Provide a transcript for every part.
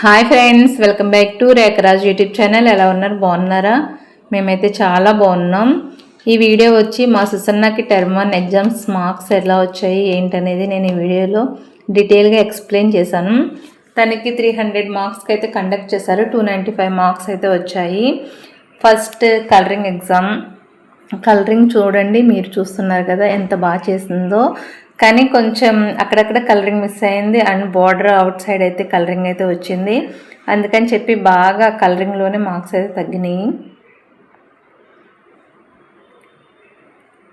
Hi friends welcome back to Rekharaj YouTube channel ఎలా ఉన్నారు? బాగున్నారా? మేమైతే చాలా బాగున్నాం. ఈ వీడియో వచ్చి మా సుసన్నకి టర్మ్ వన్ ఎగ్జామ్స్ మార్క్స్ ఎలా వచ్చాయి ఏంటనేది నేను ఈ వీడియోలో డీటెయిల్గా ఎక్స్ప్లెయిన్ చేశాను. తనకి త్రీ హండ్రెడ్ మార్క్స్కి అయితే కండక్ట్ చేశారు టూ నైంటీ ఫైవ్ మార్క్స్ అయితే వచ్చాయి. ఫస్ట్ కలరింగ్ ఎగ్జామ్ కలరింగ్ చూడండి మీరు చూస్తున్నారు కదా ఎంత బాగా చేసిందో. కానీ కొంచెం అక్కడక్కడ కలరింగ్ మిస్ అయింది అండ్ బార్డర్ అవుట్ సైడ్ అయితే కలరింగ్ అయితే వచ్చింది. అందుకని చెప్పి బాగా కలరింగ్లోనే మార్క్స్ అయితే తగ్గినాయి.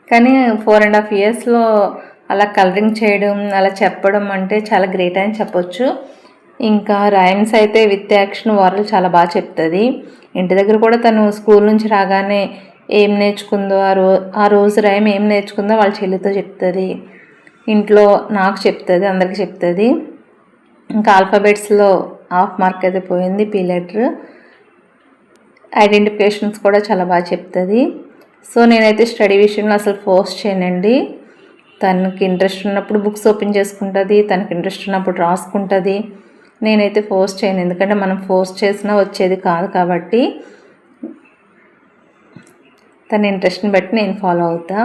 కానీ ఫోర్ అండ్ హాఫ్ ఇయర్స్లో అలా కలరింగ్ చేయడం అలా చెప్పడం అంటే చాలా గ్రేట్ అని చెప్పొచ్చు. ఇంకా రైమ్స్ అయితే విత్ యాక్షన్ వారలు చాలా బాగా చెప్తుంది. ఇంటి దగ్గర కూడా తను స్కూల్ నుంచి రాగానే ఏం నేర్చుకుందో ఆ రో ఆ రోజు రైమ్ ఏం నేర్చుకుందో వాళ్ళ చెల్లితో చెప్తుంది. ఇంట్లో నాకు చెప్తుంది అందరికి చెప్తుంది. ఇంకా ఆల్ఫాబెట్స్లో హాఫ్ మార్క్ అయితే పోయింది పీ లెటర్ ఐడెంటిఫికేషన్స్ కూడా చాలా బాగా చెప్తుంది. సో నేనైతే స్టడీ విషయంలో అసలు ఫోర్స్ చేయనండి. తనకి ఇంట్రెస్ట్ ఉన్నప్పుడు బుక్స్ ఓపెన్ చేసుకుంటుంది తనకి ఇంట్రెస్ట్ ఉన్నప్పుడు రాసుకుంటుంది. నేనైతే ఫోర్స్ చేయను ఎందుకంటే మనం ఫోర్స్ చేసినా వచ్చేది కాదు కాబట్టి. తన ఇంట్రెస్ట్ని బట్టి నేను ఫాలో అవుతా.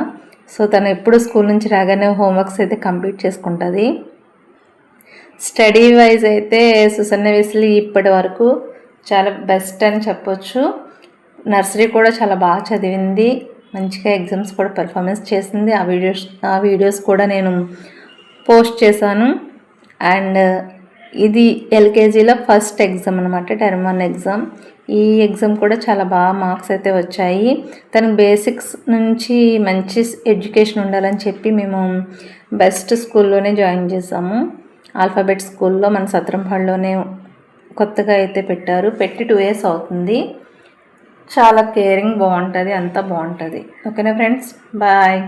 సో తను ఎప్పుడు స్కూల్ నుంచి రాగానే హోంవర్క్స్ అయితే కంప్లీట్ చేసుకుంటుంది. స్టడీ వైజ్ అయితే సుసన్న వెస్లీ ఇప్పటి వరకు చాలా బెస్ట్ అని చెప్పొచ్చు. నర్సరీ కూడా చాలా బాగా చదివింది. మంచిగా ఎగ్జామ్స్ కూడా పెర్ఫార్మెన్స్ చేసింది. ఆ వీడియోస్ ఆ వీడియోస్ కూడా నేను పోస్ట్ చేశాను. అండ్ ఇది ఎల్కేజీలో ఫస్ట్ ఎగ్జామ్ అనమాట టర్మ్ వన్ ఎగ్జామ్. ఈ ఎగ్జామ్ కూడా చాలా బాగా మార్క్స్ అయితే వచ్చాయి. తనకు బేసిక్స్ నుంచి మంచి ఎడ్యుకేషన్ ఉండాలని చెప్పి మేము బెస్ట్ స్కూల్లోనే జాయిన్ చేసాము ఆల్ఫాబెట్ స్కూల్లో మన సత్రంపాడులోనే కొత్తగా అయితే పెట్టారు. పెట్టి టూ ఇయర్స్ అవుతుంది. చాలా కేరింగ్ బాగుంటుంది అంతా బాగుంటుంది. ఓకేనా ఫ్రెండ్స్? బాయ్.